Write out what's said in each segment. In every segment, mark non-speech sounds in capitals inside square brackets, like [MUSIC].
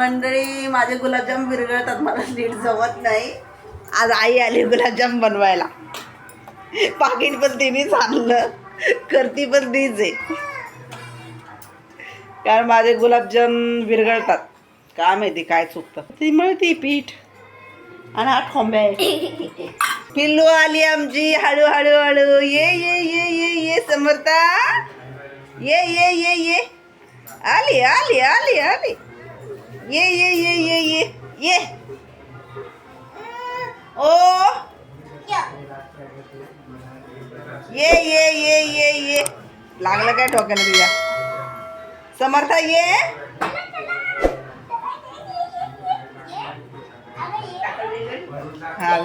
मंडळी माझे गुलाबजाम विरघळतात मला नीट जमत नाही. आज आई आली गुलाबजाम बनवायला. पाकिट पण तिनेच आणलं. करती पण तीच आहे. कारण माझे गुलाबजाम विरघळतात काय माहिती काय चुकतं. ती मिळते पीठ. आणि आठ ठोंब्या आहे. पिल्लू आली आमची हळूहळू हळू हळू. ये ये ये ये ये समर्था. ये ये ये ये. आली आली आली आली. ये ये ये ये ये ये. ओ. ये. ये ये ये ये लागलं काय ठोकायला तुझ्या? समर्था ये. हा.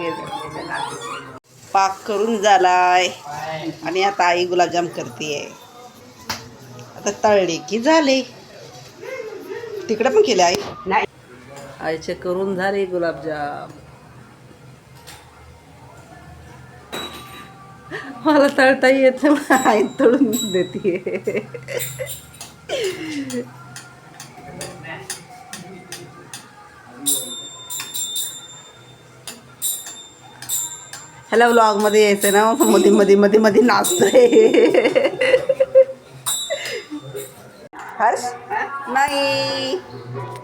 पाक करून झालाय. आणि आता आई गुलाबजाम करते आता तळले की झाले. तिकडे पण केले आई? आईचे करून झाले गुलाबजाम. मला तळता येत आई तळून देते. ह्याला व्लॉगमध्ये यायचं ना मध्ये मध्ये मध्ये मध्ये नाचतोय. हर्ष? नाही.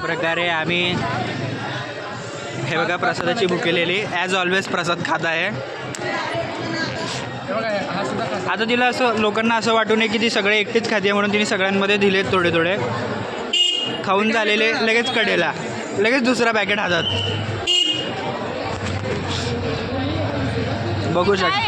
प्रकारे आम्ही हे बघा प्रसादाची भुकेलेली ॲज ऑलवेज प्रसाद खात आहे. आता तिला असं लोकांना असं वाटू नये की ती सगळे एकटीच खाते म्हणून तिने सगळ्यांमध्ये दिले थोडे थोडे. खाऊन झालेले लगेच कडेला. लगेच दुसरा पॅकेट हातात. बघू शकता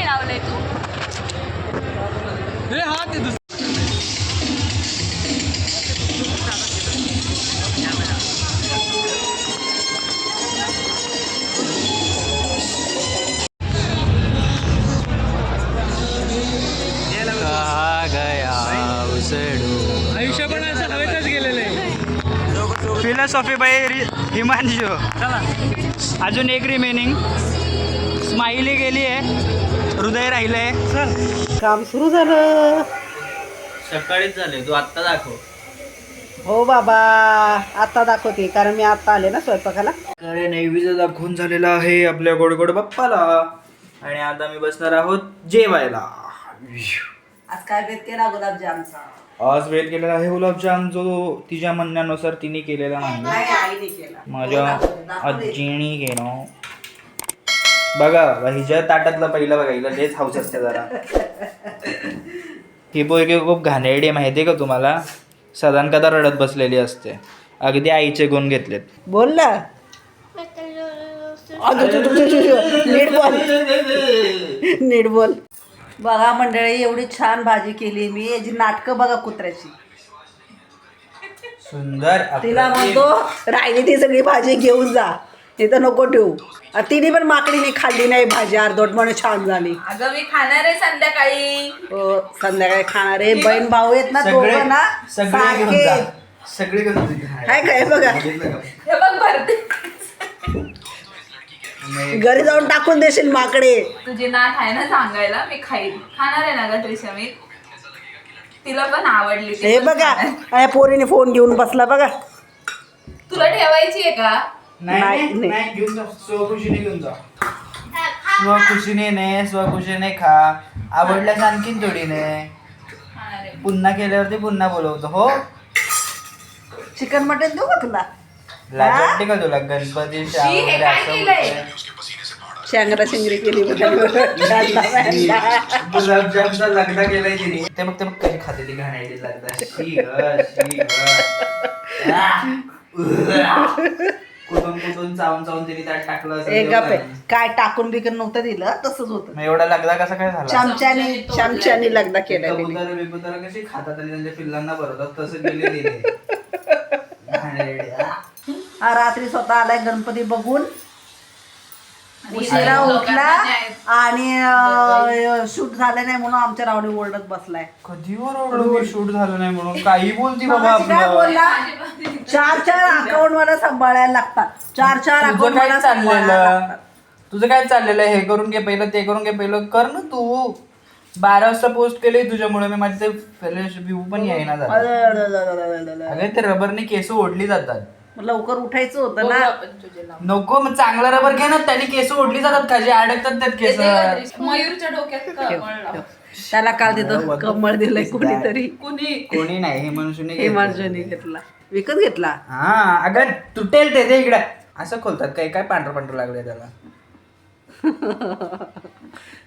बाय हिमांशू. अजून एक रिमेनिंग स्माइली गेली आहे. हृदय राहिलं आहे काम सुरू झालं. सकाळीच झाले तू आत्ता दाखव. हो बाबा आता दाखवते कारण मी आता आले ना स्वयंपाकाला. अरे नैवेद्य दाखवून झालेला आहे आपल्या गोड गोड बाप्पाला. आणि आता मी बसणार आहोत जेवायला. आज काय भेट केला गुलाबजामचा आज वेट केलेला आहे गुलाबजाम जो तिच्या म्हणण्यानुसार तिने केलेला नाही नाही आईने केला माझ्या. आजीनी केलं बघा हिच्या ताटातलं पहिलं बघा हिला लेच हाऊस असते जरा ही पोरगी खूप घाणेरडी आहे माहिती आहे का तुम्हाला सदान कदा रडत बसलेली असते अगदी आईचे गुण घेतलेत बोल ना नीट बोल नीट बोल बघा मंडळी एवढी छान भाजी केली मी. याची नाटकं बघा कुत्र्याची. सुंदर तिला. म्हणतो राहिली ती सगळी भाजी घेऊन जा. तिथं नको ठेवू. आणि तिने पण माकडीने खाल्ली नाही भाजी अर्धवट म्हणून छान झाली. अगं मी खाणार आहे संध्याकाळी. हो, संध्याकाळी खाणारे बहीण भाऊ आहेत ना सगळे दोघं ना सगळे घेऊन सारखे. जा. सगळे घेऊन जा. हाय काय बघा. बघितलं का? हे बघ भरते. घरी जाऊन टाकून देशील माकडे. तुझी नाथ आहे ना सांगायला मी खाईन खाणार आहे ना ग त्रिशा मी? तिला पण आवडली ती हे पण बघा खाणार. या पोरीने फोन घेऊन बसला बघा. तुला ठेवायची आहे का? नाही नाही, नाही नाही. नाही, घेऊन जा स्वखुशीने घेऊन जा. स्वखुशीने ने स्वखुशीने खा. आवडल्यास आणखीन थोडीने खाणार आहे. पुन्हा केल्यावरती पुन्हा बोलवतो हो? चिकन मटन देऊ का तुला? वाटते का तुला गणपती शी, हे काय केलंय? शेंगरा शेंगरी केली [LAUGHS] गुलाबजामचा लग्न केलंय तिने ते मग ते मग कशी खाते ती घाणायची लागतात शी ग, शी ग. आ, उह. कुठून कुठून चावून चावून तिने त्यात टाकलं असेल एक तेव्हा गप आहे. झालं. काय टाकून बिकून नव्हतं दिलं तसंच होतं मग एवढा लगदा कसा काय झाला चमच्याने चमच्याने लगदा केला तिने. कबुतर बिबुतर कशी खातात आणि त्यांच्या पिल्लांना भरवतात तसं गेले [LAUGHS] रात्री स्वतः आलाय गणपती बघून. उशिरा उठला आणि शूट झालं नाही म्हणून आमच्या रावडी ओरडत बसलाय. कधी ओरडलो शूट झालं नाही म्हणून. काही बोलती बाबा काय आपलं. बोलला? चार चार अकाउंट मला सांभाळायला लागतात. चार चार तुझं अकाउंट काय मला सांभाळायला चाललेलं लागतात. तुझं काय चाललेलं? हे करून घे पहिलं ते करून घे पहिलं. कर ना तू. बारा वाजता पोस्ट केले तुझ्यामुळे. मी माझे व्ह्यू पण येईना झाला. अगं ते रबरने केस ओढली जातात. मग लवकर उठायचं होतं ना. नको मग चांगला रबर घे ना त्याने केस ओढली जातात का जे अडकतात त्यात केस? मयूरच्या डोक्यात कमळ लाव. त्याला काल तिथं कमळ दिलंय कोणीतरी. कुणी? कोणी नाही हे मनुष्यने घेतलं. हिमार्जनी घेतला. विकत घेतला? हा अगं तुटेल ते दे इकडे. असं खोलतात काय काय पांढरं पांढरं लागले त्याला? [LAUGHS]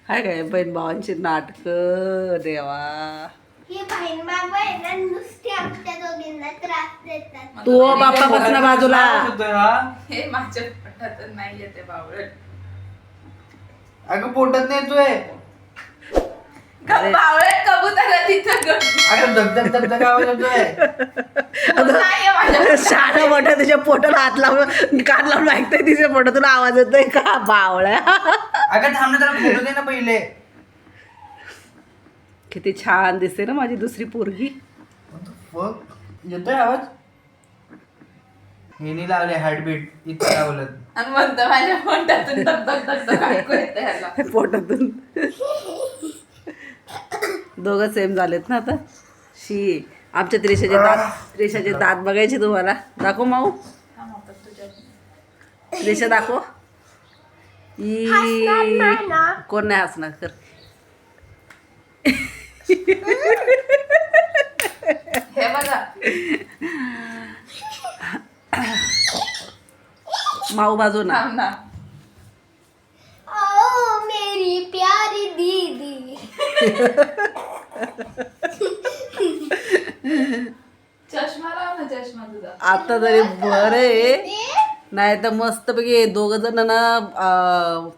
काय काय बहीण भावांची नाटक देवा. ही बहीण बाबा आहे ना नुसती आमच्या दोघींना त्रास देतात. तू ओ बाप्पा बस ना बाजूला. होतोय हा हे माझ्या पोटात नाही येते बावळट अगं पोटात नाही येतोय. ग- बावळट कबूतर आहे तिथं ग. अगं धगधग धगधग आवाज येतोय नाहीये माझ्या शाळा मोठ्या तिच्या पोटाला हात लावून कान लावून ऐकतोय तिच्या पोटातून आवाज येतोय का बावळ्या अगं थांब ना त्याला खोलू दे ना पहिले. किती छान दिसते ना माझी दुसरी पोरगी. येतोय आवाज? हेनी लावले हार्टबीट इतकं लावलं आणि म्हणतो माझ्या पोटातून धक धक धक धक ऐकू येते ह्याला. [LAUGHS] पोटातून. दोघं सेम झालेत ना आता. शी आमच्या त्रिशाचे दात त्रिशाचे दात बघायचे तुम्हाला. दाखव माऊ. त्रिशा दाखव. ई कोण नाही हसणार कर. हे बघा. माऊ बाजू ना. थांब ना. ओ मेरी प्यारी दीदी. चष्मा लाव ना चष्मा तुझा. आता तरी बरं आहे. नाही तर मस्त पैकी दोघं जण ना अं,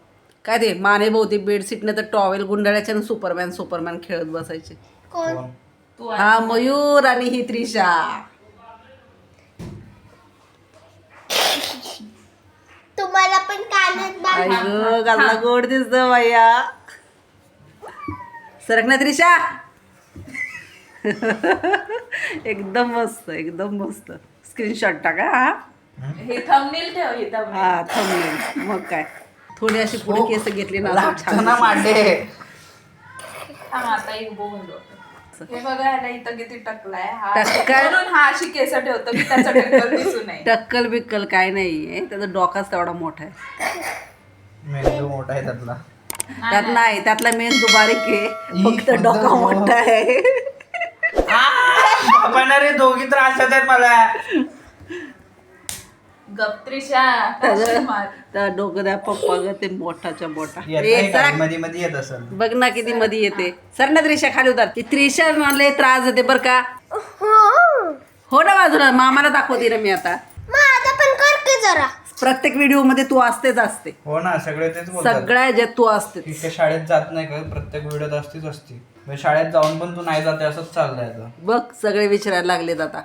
काय ते माने भोवती बेडशीट नाही तर टॉवेल गुंडाळ्याचे आणि सुपरमॅन सुपरमॅन खेळत बसायचे. कोण? तू आहे. हा मयूर आणि ही त्रिशा. तुम्हाला पण कानात आई बांधा ग गाला गोड दिसत भैया सरक ना त्रिशा. एकदम मस्त एकदम मस्त. स्क्रीनशॉट टाका हा. हे थंबनेल ठेव हे thumbnail. हा थांबले मग काय? थोडी अशी पुढे केस घेतली ना छान मांडे. थांब आता एक बघून बघ. हे बघा ह्याला इथं किती टकलाय. हा टक्कल? म्हणून हा अशी केस ठेवतो की त्याचा टक्कल दिसू नये. टक्कल बिक्कल काय नाही त्याचा डोकाच तेवढा मोठा आहे. मेंदू मोठा आहे त्यातला. त्यात नाही त्यातला मेंदू बारीक आहे. फक्त फक्त डोका मोठा आहे. रे दोघी त्रास देतात मला. गप्त्रिशा. [LAUGHS] त्या पप्पा ग ते मोठाच्या ए. मध्ये मध्ये येत असेल. बघ ना किती मध्ये येते. सर ना त्रिशा खाली उतर. ती त्रिशा मला त्रास देते बर का? हो. ना बाजूला. मामाला दाखवते ना मी आता. मग आता पण कर की जरा. प्रत्येक व्हिडिओमध्ये तू असतेच असते. हो ना सगळे तेच बोलतात. सगळ्या ह्याच्यात तू असते शाळेत जात नाही का? प्रत्येक व्हिडिओत असतीच असती. म्हणजे शाळेत जाऊन पण तू नाही जाते असंच चाललंय आता. बघ सगळे विचारायला लागलेत आता.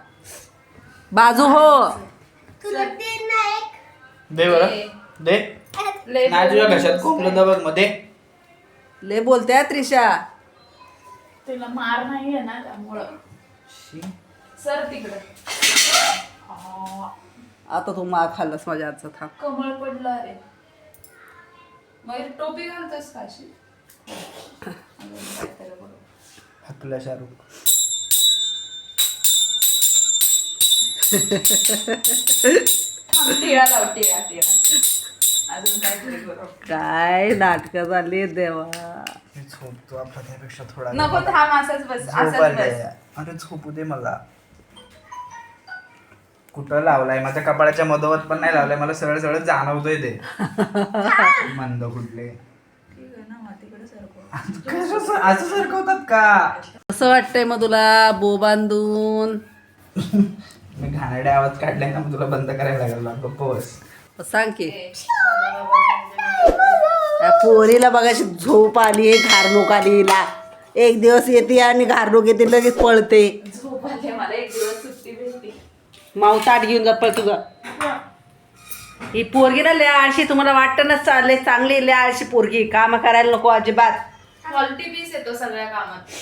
बाजू हो. तुला ते नाही दे बरं. दे. लय नाही तुझ्या घशात खोकलं तर बघमध्ये ले बोलते त्रिशा. तुला मार नाहीये ना त्यामुळं. सर तिकडं. आ, आता तू मार खाल्लास माझ्या आजचा थांब. कमळ पडलं मग टोपी घालतोस का अशी? अजून काहीतरी बघ. हकला शाहरुख. टिळा लाव टिळा टिळा अजून काहीतरी करू काय नाटकं झाली देवा. मी झोपतो आपला त्यापेक्षा थोडा नको थांब असंच बस झोप असंच आली बस. अरे झोपू दे मला. कुठं लावलाय? माझ्या कपाळाच्या मधोमध पण नाही लावलाय. मला सरळ सरळ जाणवतोय ते. [LAUGHS] मंद कुठले? ठीक आहे ना. कसं- असं सरकवतात का? असं वाटतंय मग तुला बो बांधून [LAUGHS] घाणेरडे आवाज काढलाय ना मग तुला बंद करायला लागला गप्प बस. सांग की. या पोरीला बघाशी झोप आली घारणूक आली हिला. एक दिवस येते आणि घारणूक येते लगेच पळते. झोप आली मला एक दिवस सुट्टी भेटली. मावताट घेऊन जा पळ तुझं. ही पोरगी ना लय आळशी तुम्हाला वाटतं ना चालले चांगली लय आळशी पोरगी काम करायला नको अजिबात. क्वालिटी पीस येतो सगळ्या कामात.